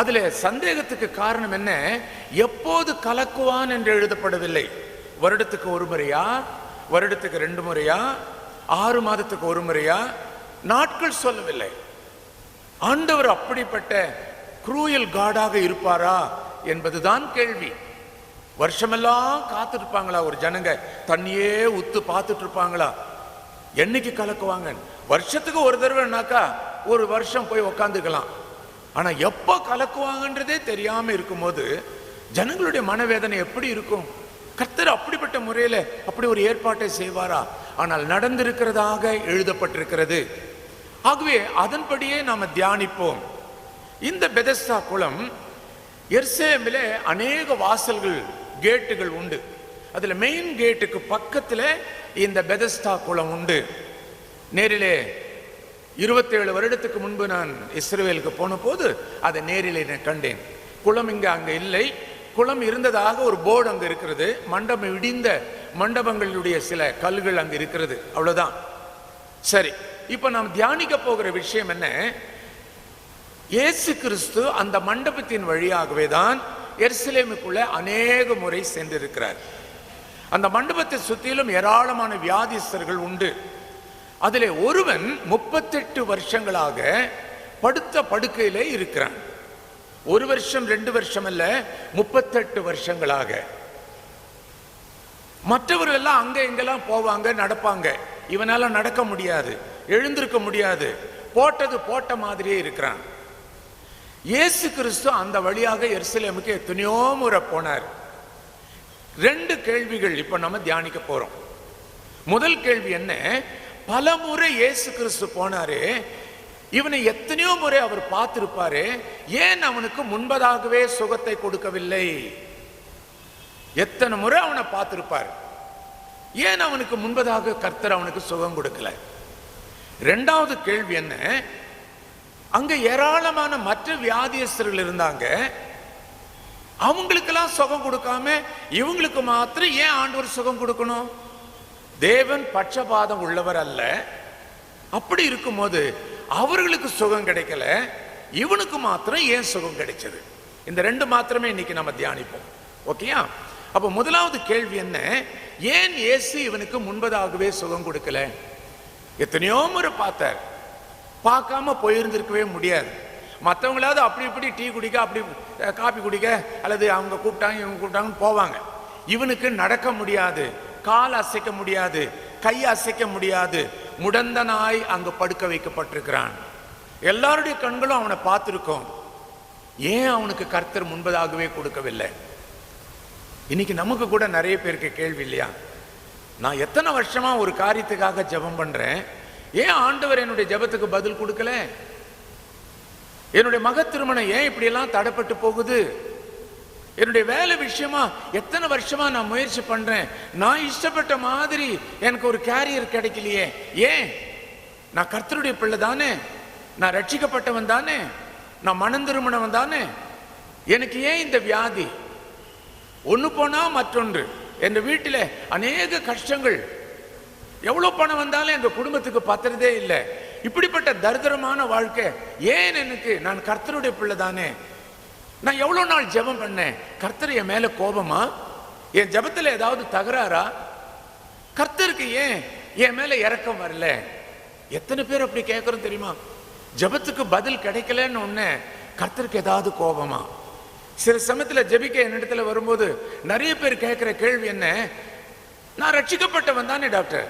அதுல சந்தேகத்துக்கு காரணம் என்ன? எப்போது கலக்குவான் என்று எழுதப்படவில்லை. வருடத்துக்கு ஒரு முறையா? வருடத்துக்கு ரெண்டு முறையா? ஆறு மாதத்துக்கு ஒரு முறையா? நாட்கள் சொல்லவில்லை. ஆண்டவர் அப்படிப்பட்ட குரூயல் காடாக இருப்பாரா என்பதுதான் கேள்வி. வருஷமெல்லாம் காத்துட்ருப்பாங்களா ஒரு ஜனங்க? தண்ணியே உத்து பார்த்துட்டு இருப்பாங்களா என்னைக்கு கலக்குவாங்க வருஷத்துக்கு ஒரு தடவைனாக்கா ஒரு வருஷம் போய் உக்காந்துக்கலாம். ஆனா எப்போ கலக்குவாங்கன்றதே தெரியாம இருக்கும்போது ஜனங்களுடைய மனவேதனை எப்படி இருக்கும்? கர்த்தர் அப்படிப்பட்ட முறையில் அப்படி ஒரு ஏற்பாட்டை செய்வாரா? ஆனால் நடந்திருக்கிறதாக எழுதப்பட்டிருக்கிறது. ஆகவே அதன்படியே நாம் தியானிப்போம். இந்த பெதஸ்தா குளம் எர்சேமிலே அநேக வாசல்கள் கேட்டுகள் உண்டு. அதில் மெயின் கேட்டுக்கு பக்கத்தில் இந்த பெதஸ்தா குளம் உண்டு. நேரிலே இருபத்தேழு வருடத்துக்கு முன்பு நான் இஸ்ரேலுக்கு போன போது அதை நேரிலே நான் கண்டேன். குளம் இங்கே அங்கே இல்லை. குளம் இருந்ததாக ஒரு போர்டு அங்கே இருக்கிறது. மண்டபம் இடிந்த மண்டபங்களுடைய சில கல்கள் அங்கே இருக்கிறது. அவ்வளோதான் சரி இப்போ நாம் தியானிக்க போகிற விஷயம் என்ன? இயேசு கிறிஸ்து அந்த மண்டபத்தின் வழியாகவே தான் எருசலேமுக்குள்ள அநேக முறை சென்றிருக்கிறார். அந்த மண்டபத்தை சுற்றிலும் ஏராளமான வியாதிஸ்தர்கள் உண்டு. அதில் ஒருவன் முப்பத்தெட்டு வருஷங்களாக படுத்த படுக்கையிலே இருக்கிறான். ஒரு வருஷம் ரெண்டு வருஷம் அல்ல முப்பத்தெட்டு வருஷங்களாக. மற்றவர்கள் எல்லாம் அங்க இங்கெல்லாம் போவாங்க நடப்பாங்க. இவனால நடக்க முடியாது எழுந்திருக்க முடியாது. போட்டது போட்ட மாதிரியே இருக்கிறான். இயேசு கிறிஸ்து அந்த வழியாக எருசலேமுக்கு எத்தனையோ முறை போனார். ரெண்டு கேள்விகள் இப்ப நம்ம தியானிக்க போறோம். முதல் கேள்வி என்ன? பல முறை இயேசு கிறிஸ்து போனாரு. இவனை எத்தனையோ முறை அவர் பார்த்திருப்பாரு. ஏன் அவனுக்கு முன்பதாகவே சுகத்தை கொடுக்கவில்லை? எத்தனை முறை அவனை பார்த்திருப்பார். ஏன் அவனுக்கு முன்பதாக கர்த்தர் அவனுக்கு சுகம் கொடுக்கல? ரெண்டாவது கேள்வி என்ன? அங்க ஏராளமான மற்ற வியாதியஸ்தர்கள் இருந்தாங்க. அவங்களுக்கெல்லாம் சுகம் கொடுக்காம இவங்களுக்கு மாத்திரம் ஏன் ஆண்டவர் சுகம் கொடுக்கணும்? தேவன் பட்சபாதம் உள்ளவர் அல்ல. அப்படி இருக்கும்போது அவர்களுக்கு சுகம் கிடைக்கல. இவனுக்கு மாத்திரம் ஏன் சுகம் கிடைச்சது? இந்த ரெண்டு மாத்திரமே இன்னைக்கு நம்ம தியானிப்போம். ஓகேயா? அப்ப முதலாவது கேள்வி என்ன? ஏன் இயேசு இவனுக்கு முன்பதாகவே சுகம் கொடுக்கல? எத்தனையோ முறை பார்த்தார். பார்க்காம போயிருந்திருக்கவே முடியாது. மற்றவங்களாவது அப்படி இப்படி டீ குடிக்க அப்படி காப்பி காபி குடிக்க அல்லது அவங்க கூப்பிட்டாங்க இவங்க கூப்பிட்டாங்கன்னு போவாங்க. இவனுக்கு நடக்க முடியாது. கால் அசைக்க முடியாது கை அசைக்க முடியாது. முடந்த நாய் அங்கு படுக்க வைக்கப்பட்டிருக்கிறான். எல்லாருடைய கண்களும் அவனை பார்த்துருக்கோம். ஏன் அவனுக்கு கர்த்தர் முன்பதாகவே கொடுக்கவில்லை? இன்னைக்கு நமக்கு கூட நிறைய பேருக்கு கேள்வி இல்லையா? நான் எத்தனை வருஷமா ஒரு காரியத்துக்காக ஜெபம் பண்றேன்? ஏன் ஆண்டவர் என்னுடைய ஜெபத்துக்கு பதில் கொடுக்கல? என்னுடைய மக திருமணம் ஏன் இப்படியெல்லாம் தடைப்பட்டு போகுது? என்னுடைய வேலை விஷயமா எத்தனை வருஷமா நான் முயற்சி பண்றேன்? நான் இஷ்டப்பட்ட மாதிரி எனக்கு ஒரு கேரியர் கிடைக்கலையே. ஏன்? நான் கர்த்தருடைய பிள்ளை தானே. நான் ரட்சிக்கப்பட்டவன் தானே. நான் மனம் திருமணவன் தானே. எனக்கு ஏன் இந்த வியாதி? ஒன்று போனா மற்றொன்று. என் வீட்டில் அநேக கஷ்டங்கள். எவ்வளோ பணம் வந்தாலும் எங்கள் குடும்பத்துக்கு பத்துறதே இல்லை. இப்படிப்பட்ட தரித்திரமான வாழ்க்கை ஏன் எனக்கு? நான் கர்த்தருடைய பிள்ளை தானே. நான் எவ்வளோ நாள் ஜெபம் பண்ணேன்? கர்த்தர் என் மேலே கோபமா? என் ஜெபத்தில் ஏதாவது தகராறா? கர்த்தருக்கு ஏன் என் மேலே இறக்கம் வரல? எத்தனை பேர் அப்படி கேட்குறோம் தெரியுமா? ஜெபத்துக்கு பதில் கிடைக்கலன்னு ஒன்னே கர்த்தருக்கு ஏதாவது கோபமா? சில சமயத்தில் ஜெபிக்க என்னிடத்துல வரும்போது நிறைய பேர் கேட்குற கேள்வி என்ன? நான் ரட்சிக்கப்பட்டவன் தானே டாக்டர்.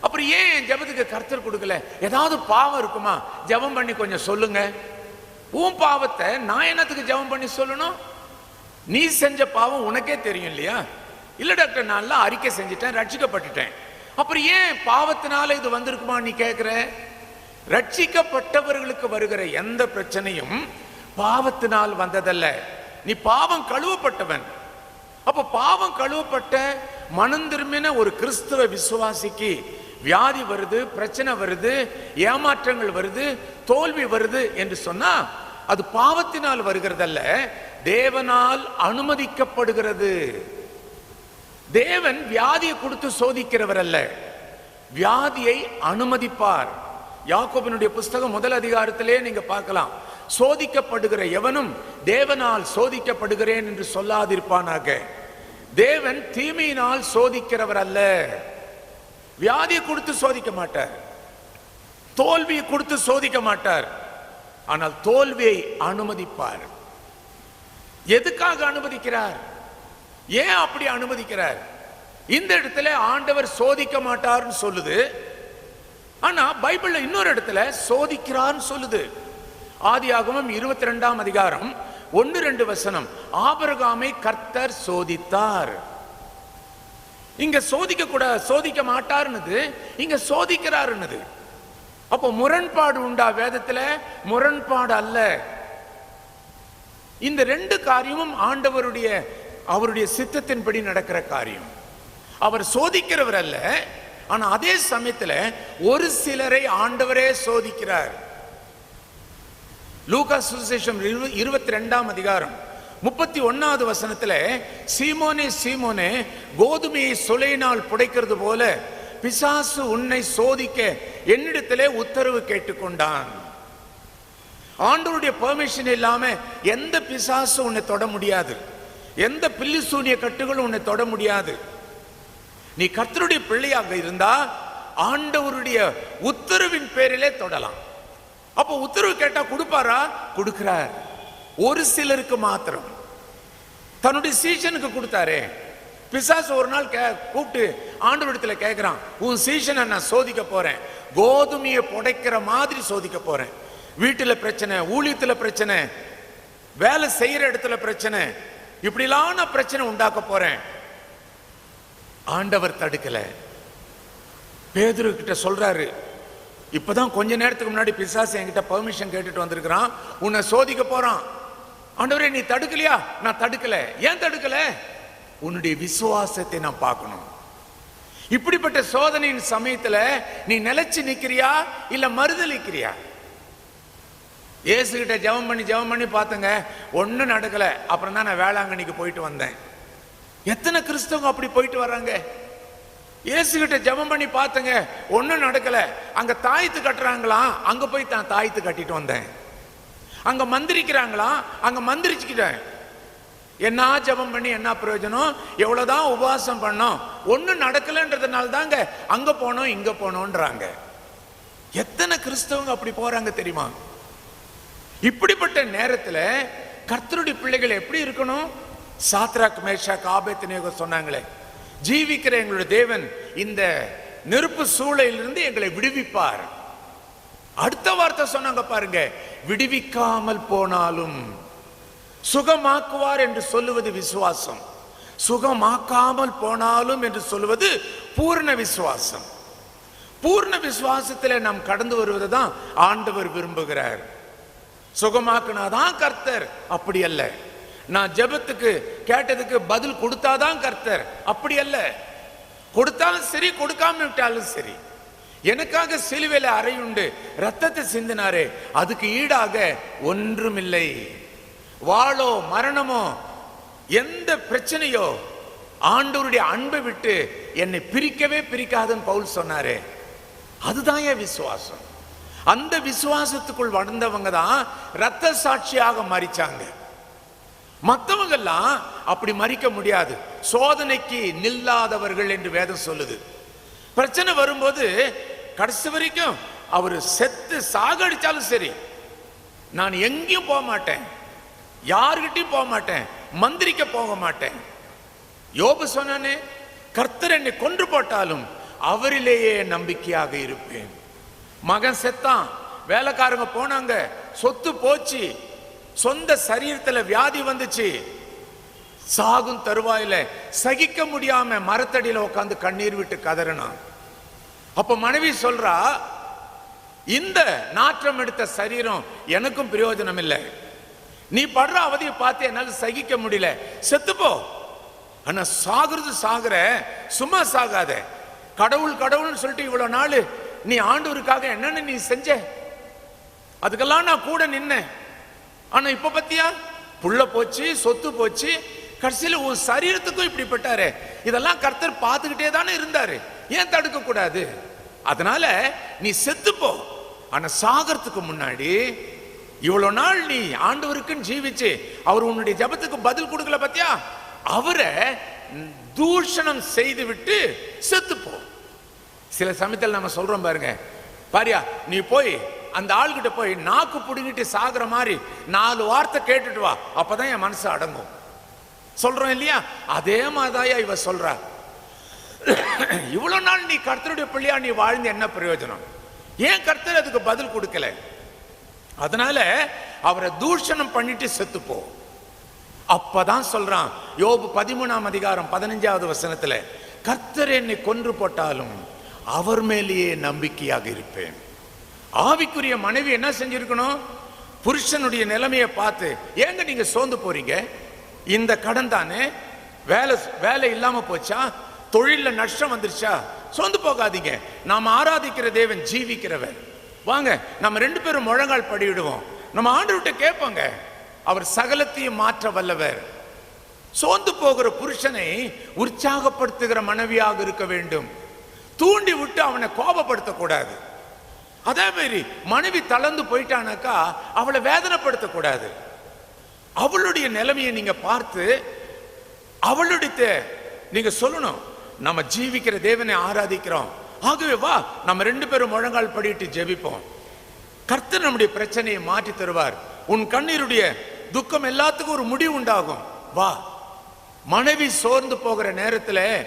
அப்புறம் ஏன் என் ஜெபத்துக்கு கர்த்தர் கொடுக்கல? ஏதாவது பாவம் இருக்குமா? ஜெபம் பண்ணி கொஞ்சம் சொல்லுங்கள் உன் பாவத்தை நான் என்னத்துக்கு ஜெபம் பண்ணி சொல்லணும்? நீ செஞ்ச பாவம் உனக்கே தெரியும் இல்லையா? இல்லை டாக்டர் நான்லாம் அறிக்கை செஞ்சுட்டேன் ரட்சிக்கப்பட்டுட்டேன். அப்புறம் ஏன் பாவத்தினால இது வந்திருக்குமா நீ கேட்குற ரட்சிக்கப்பட்டவர்களுக்கு வருகிற எந்த பிரச்சனையும் பாவத்தினால் வந்ததல்ல. நீ பாவம் கழுவப்பட்டவன். அப்ப பாவம் கழுவப்பட்ட மனம் திரும்பின ஒரு கிறிஸ்துவ விசுவாசிக்கு வியாதி வருது பிரச்சனை வருது ஏமாற்றங்கள் வருது தோல்வி வருது என்று சொன்னா அது பாவத்தினால் வருகிறதல்ல. தேவனால் அனுமதிக்கப்படுகிறது. தேவன் வியாதியை கொடுத்து சோதிக்கிறவர் அல்ல. வியாதியை அனுமதிப்பார். யாக்கோபினுடைய புஸ்தகம் முதல் அதிகாரத்திலே நீங்க பார்க்கலாம். சோதிக்கப்படுகிற எவனும் தேவனால் சோதிக்கப்படுகிறேன் என்று சொல்லாதிருப்பானாக. தேவன் தீமையினால் சோதிக்கிறவர் அல்ல. வியாதியை கொடுத்து சோதிக்க மாட்டார். தோல்வியை கொடுத்து சோதிக்க மாட்டார். ஆனால் தோல்வியை அனுமதிப்பார். எதுக்காக அனுமதிக்கிறார்? ஏன் அப்படி அனுமதிக்கிறார்? இந்த இடத்துல ஆண்டவர் சோதிக்க மாட்டார்னு சொல்லுது. ஆனா பைபிள்ல இன்னொரு இடத்துல சோதிக்கிறார்னு சொல்லுது. ஆதியாகமம் இருபத்தி ரெண்டாம் அதிகாரம் ஒன்னு ரெண்டு வசனம். ஆபரகாமை கர்த்தர் சோதித்தார். இங்க சோதிக்க கூட சோதிக்க மாட்டார்னுது இங்க சோதிக்கிறாருன்னுது அப்போ முரண்பாடு உண்டா வேதத்துல? முரண்பாடு அல்ல. இந்த ரெண்டு காரியமும் ஆண்டவருடைய அவருடைய சித்தத்தின்படி நடக்கிற காரியம். அவர் சோதிக்கிறவர் அல்ல ஆனா அதே சமயத்துல ஒரு சிலரை ஆண்டவரே சோதிக்கிறார். லூகா சுசேஷம் இருபத்தி ரெண்டாம் அதிகாரம் முப்பத்தி ஒன்னாவது வசனத்துல சீமோனே சீமோனே கோதுமையை சுலையினால் புடைக்கிறது போல பிசாசு உன்னை சோதிக்க என்னிடத்திலே உத்தரவு கேட்டுக்கொண்டான். ஆண்டவருடைய பெர்மிஷன் இல்லாம எந்த பிசாசும் உன்னை தொட முடியாது. எந்த பில்லி சூனிய கட்டுகளும் உன்னை தொட முடியாது. நீ கர்த்தருடைய பிள்ளையாக இருந்தா ஆண்டவருடைய உத்தரவின் பேரிலே தொடலாம். அப்போ உத்தரவு கேட்டா கொடுப்பாரா? கொடுக்கிறார். ஒரு சிலருக்கு மாத்திரம். தன்னுடைய சீசனுக்கு கொடுத்தாரே. பிசாசு ஒரு நாள் கே கூப்பிட்டு ஆண்டவரிடத்தில் கேட்குறான் உன் சீசனை நான் சோதிக்க போகிறேன் கோதுமையை புடைக்கிற மாதிரி சோதிக்க போகிறேன் வீட்டில் பிரச்சனை ஊழியத்தில் பிரச்சனை வேலை செய்கிற இடத்துல பிரச்சனை இப்படிலாம் நான் பிரச்சனை உண்டாக்க போகிறேன் ஆண்டவர் தடுக்கலை. பேதுரு கிட்ட சொல்றாரு இப்பதான் கொஞ்ச நேரத்துக்கு முன்னாடி பிசாசு என்கிட்ட பெர்மிஷன் கேட்டுட்டு வந்திருக்கிறான். உன்னை சோதிக்க போகிறான் ஆண்டவரே நீ தடுக்கலையா? நான் தடுக்கலை. ஏன் தடுக்கலை? உன்னுடைய விசுவாசத்தை நான் பார்க்கணும். இப்படிப்பட்ட சோதனையின் சமயத்துல நீ நிலைச்சு நிக்கிறியா? இல்ல மறுதளிக்கிறியா ஏசுகிட்ட ஜெபம் பண்ணி ஜெபம் பண்ணி பார்த்தங்க. ஒன்றும் நடக்கல. அப்புறம் தான் நான் வேளாங்கண்ணிக்கு போயிட்டு வந்தேன். எத்தனை கிறிஸ்தவங்க அப்படி போயிட்டு வர்றாங்க? இயேசுகிட்ட ஜெபம் பண்ணி பார்த்தங்க. ஒன்றும் நடக்கல. அங்க தாயத்து கட்டுறாங்களாம். அங்க போய் தான் தாயத்து கட்டிட்டு வந்தேன். அங்க மந்திரிக்கிறாங்களாம். அங்க மந்திரிச்சுக்கிட்டேன். என்ன ஜெபம் பண்ணி என்ன பிரயோஜனம்? எவ்வளோதான் உபவாசம் பண்ணோம். ஒன்றும் நடக்கலைன்றதுனால தாங்க அங்கே போனோம் இங்கே போனோன்றாங்க. எத்தனை கிறிஸ்தவங்க அப்படி போகிறாங்க தெரியுமா? இப்படிப்பட்ட நேரத்தில் கர்த்தருடைய பிள்ளைகள் எப்படி இருக்கணும்? சாத்ராக் மேஷா காபேத்தினேக சொன்னாங்களே ஜீவிக்கிற எங்களுடைய தேவன் இந்த நெருப்பு சூளையிலிருந்து எங்களை விடுவிப்பார். அடுத்த வார்த்தை சொன்னாங்க பாருங்க விடுவிக்காமல் போனாலும் சுகமாக்குவார் என்று சொல்லுவது விசுவாசம். சுகமாக்காமல் போனாலும் என்று சொல்லுவது பூர்ண விசுவாசம். பூர்ண விசுவாசத்தில் நாம் கடந்து வருவது தான் ஆண்டவர் விரும்புகிறார். சுகமாக்குனாதான் கர்த்தர் அப்படி அல்ல. நான் ஜெபத்துக்கு கேட்டதுக்கு பதில் கொடுத்தாதான் கர்த்தர் அப்படி அல்ல. கொடுத்தாலும் சரி கொடுக்காம விட்டாலும் சரி. எனக்காக சிலுவையில் அறையுண்டு ரத்தத்தை சிந்தினாரே அதுக்கு ஈடாக ஒன்றுமில்லை. வாளோ மரணமோ எந்த பிரச்சனையோ ஆண்டவருடைய அன்பை விட்டு என்னை பிரிக்கவே பிரிக்காதுன்னு பவுல் சொன்னாரே. அதுதான் என் விசுவாசம். அந்த விசுவாசத்துக்குள் வளர்ந்தவங்க தான் ரத்த சாட்சியாக மறிச்சாங்க மற்றவங்கெல்லாம் அப்படி மறிக்க முடியாது. சோதனைக்கு நில்லாதவர்கள் என்று வேதம் சொல்லுது. பிரச்சனை வரும்போது கடைசி வரைக்கும் அவர் செத்து சாகடிச்சாலும் சரி நான் எங்கேயும் போக மாட்டேன். யாருக்கிட்டையும் போக மாட்டேன். மந்திரிக்க போக மாட்டேன். யோபு சொன்னானே கர்த்தர் என்னை கொன்று போட்டாலும் அவரிலேயே நம்பிக்கையாக இருப்பேன். மகன் செத்தான். வேலைக்காரங்க போனாங்க. சொத்து போச்சு. சொந்த சரீரத்தில் வியாதி வந்துச்சு. சாகும் தருவாயில சகிக்க முடியாம மரத்தடியில் உட்காந்து கண்ணீர் விட்டு கதறினான். அப்ப மனைவி சொல்றா இந்த நாற்றம் எடுத்த சரீரம் எனக்கும் பிரயோஜனம் இல்லை நீ படுற அவதியை பார்த்து என்னால் சகிக்க முடியல. செத்துப்போ. ஆனா சாகுறது சாகுற. சும்மா சாகாத. கடவுள் கடவுள்னு சொல்லிட்டு இவ்வளவு நாள் நீ ஆண்டவருக்காக என்னன்னு நீ செஞ்ச? அதுக்கெல்லாம் நான் கூட நின்னேன். ஆனா இப்ப பத்தியா? புள்ள போச்சு சொத்து போச்சு. கடைசியில் உன் சரீரத்துக்கும் இப்படிப்பட்டாரு. இதெல்லாம் கர்த்தர் பார்த்துக்கிட்டே தானே இருந்தாரு. ஏன் தடுக்க கூடாது? அதனால நீ செத்துப்போ. ஆனா சாகறதுக்கு முன்னாடி இவ்வளோ நாள் நீ ஆண்டவருக்குன்னு ஜீவிச்சு அவர் உன்னுடைய ஜெபத்துக்கு பதில் கொடுக்கல பத்தியா? அவரை தூஷணம் செய்து விட்டு செத்துப்போ. சில சமயத்தில் நம்ம சொல்றோம் பாருங்க பாரியா நீ போய் அந்த ஆள்கிட்ட போய் நாக்கு பிடுங்கிட்டு சாகுற மாதிரி நாலு வார்த்தை கேட்டுட்டு வா அப்பதான் என் மனசு அடங்கும். சொல்றோம் இல்லையா? அதே மாதிரியா இவ சொல்றா. இவ்வளவு நாள் நீ கர்த்தருடைய பிள்ளையா நீ வாழ்ந்து என்ன பிரயோஜனம்? ஏன் கர்த்தர் அதுக்கு பதில் கொடுக்கல? அதனால அவரை தூஷணம் பண்ணிட்டு செத்துப்போ. அப்பதான் சொல்றான் யோபு பதிமூணாம் அதிகாரம் பதினஞ்சாவது வசனத்துல கர்த்தர் என்னை கொன்று போட்டாலும் அவர் மேலேயே நம்பிக்கையாக இருப்பேன். ஆவிக்குரிய மனைவி என்ன செஞ்சிருக்கணும்? புருஷனுடைய நிலைமையை பார்த்து ஏங்க நீங்க சோர்ந்து போறீங்க? இந்த கடன் தானே? வேலை வேலை இல்லாம போச்சா? தொழில்ல நஷ்டம் வந்துருச்சா? சோர்ந்து போகாதீங்க. நாம் ஆராதிக்கிற தேவன் ஜீவிக்கிறவன் வாங்க நம்ம ரெண்டு பேரும் முழங்கால் படியிடுவோம். நம்ம ஆண்டவர்கிட்ட கேட்போங்க அவர் சகலத்தையும் மாற்ற வல்லவர். சோர்ந்து போகிற புருஷனை உற்சாகப்படுத்துகிற மனைவியாக இருக்க வேண்டும். தூண்டி விட்டு அவனை கோபப்படுத்தக்கூடாது. அதே மாதிரி மனைவி தளர்ந்து போயிட்டானாக்கா அவளை வேதனைப்படுத்தக்கூடாது. அவளுடைய நிலைமையை நீங்க பார்த்து அவளுடைய நீங்க சொல்லணும் நம்ம ஜீவிக்கிற தேவனை ஆராதிக்கிறோம். ஆகவே வா நம்ம ரெண்டு பேரும் முழங்கால் படிட்டு ஜெபிப்போம். கர்த்தர் நம்முடைய பிரச்சனையை மாற்றி தருவார். உன் கண்ணீருடைய துக்கம் எல்லாத்துக்கும் ஒரு முடிவு உண்டாகும். வா. மனைவி சோர்ந்து போகிற நேரத்தில்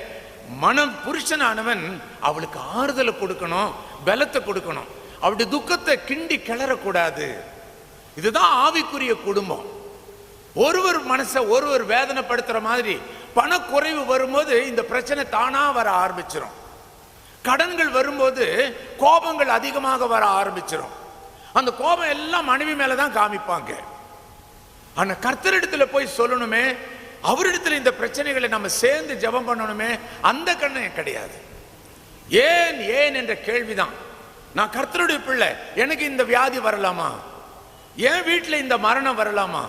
மனம் புருஷனானவன் அவளுக்கு ஆறுதலை கொடுக்கணும் பலத்தை கொடுக்கணும். அவளுடைய துக்கத்தை கிண்டி கிளறக்கூடாது. இதுதான் ஆவிக்குரிய குடும்பம். ஒருவர் மனசை ஒருவர் வேதனைப்படுத்துற மாதிரி பணக்குறைவு வரும்போது இந்த பிரச்சனை தானா வர ஆரம்பிச்சிடும் கடன்கள் வரும்போது கோபங்கள் அதிகமாக வர ஆரம்பிச்சிடும் அந்த கோபம் எல்லாம் மனைவி மேலே தான் காமிப்பாங்க. ஆனால் கர்த்தரிடத்தில் போய் சொல்லணுமே அவரிடத்தில் இந்த பிரச்சனைகளை நம்ம சேர்ந்து ஜெபம் பண்ணணுமே அந்த கண்ணம் கிடையாது. ஏன் ஏன் என்ற கேள்விதான். நான் கர்த்தருடைய பிள்ளை எனக்கு இந்த வியாதி வரலாமா? என் வீட்டில் இந்த மரணம் வரலாமா?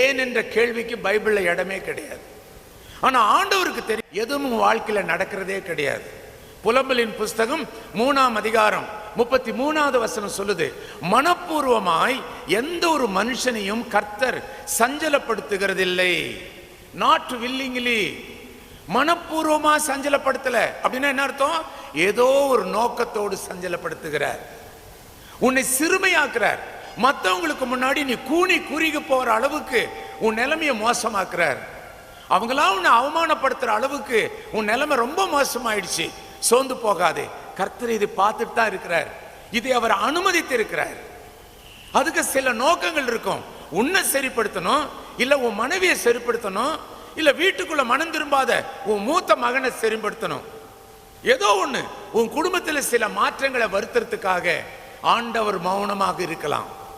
ஏன் என்ற கேள்விக்கு பைபிளில் இடமே கிடையாது. ஆனால் ஆண்டவருக்கு தெரியும் எதுவும் வாழ்க்கையில் நடக்கிறதே கிடையாது. புலம்பலின் புஸ்தகம் மூணாம் அதிகாரம் முப்பத்தி மூணாவது வசனம் சொல்லுது மனப்பூர்வமாய் எந்த ஒரு மனுஷனையும் கர்த்தர் சஞ்சலப்படுத்துகிறதில்லை. நாட் வில்லிங்லி மனப்பூர்வமா சஞ்சலப்படுத்தல. அப்படின்னா என்ன அர்த்தம்? ஏதோ ஒரு நோக்கத்தோடு சஞ்சலப்படுத்துகிறார். உன்னை சிறுமையாக்குறார். மற்றவங்களுக்கு முன்னாடி நீ கூனி குறுகி போற அளவுக்கு உன் நிலைமையை மோசமாக்குறார். அவங்களாம் உன்னை அவமானப்படுத்துற அளவுக்கு உன் நிலைமை ரொம்ப மோசமாயிடுச்சு. சோர்ந்து போகாதே. கர்த்தர் இது பார்த்துட்டு தான் இருக்கிறார். இதை அவர் அனுமதித்து இருக்கிறார் அதுக்கு சில நோக்கங்கள் இருக்கும். உன்னை சரிப்படுத்தணும் இல்லை உன் மனைவியை சரிப்படுத்தணும் இல்லை வீட்டுக்குள்ள மனம் திரும்பாத உன் மூத்த மகனை சரிப்படுத்தணும். ஏதோ ஒன்று உன் குடும்பத்தில் சில மாற்றங்களை வருத்துறதுக்காக ஆண்டவர் மௌனமாக இருக்கலாம்.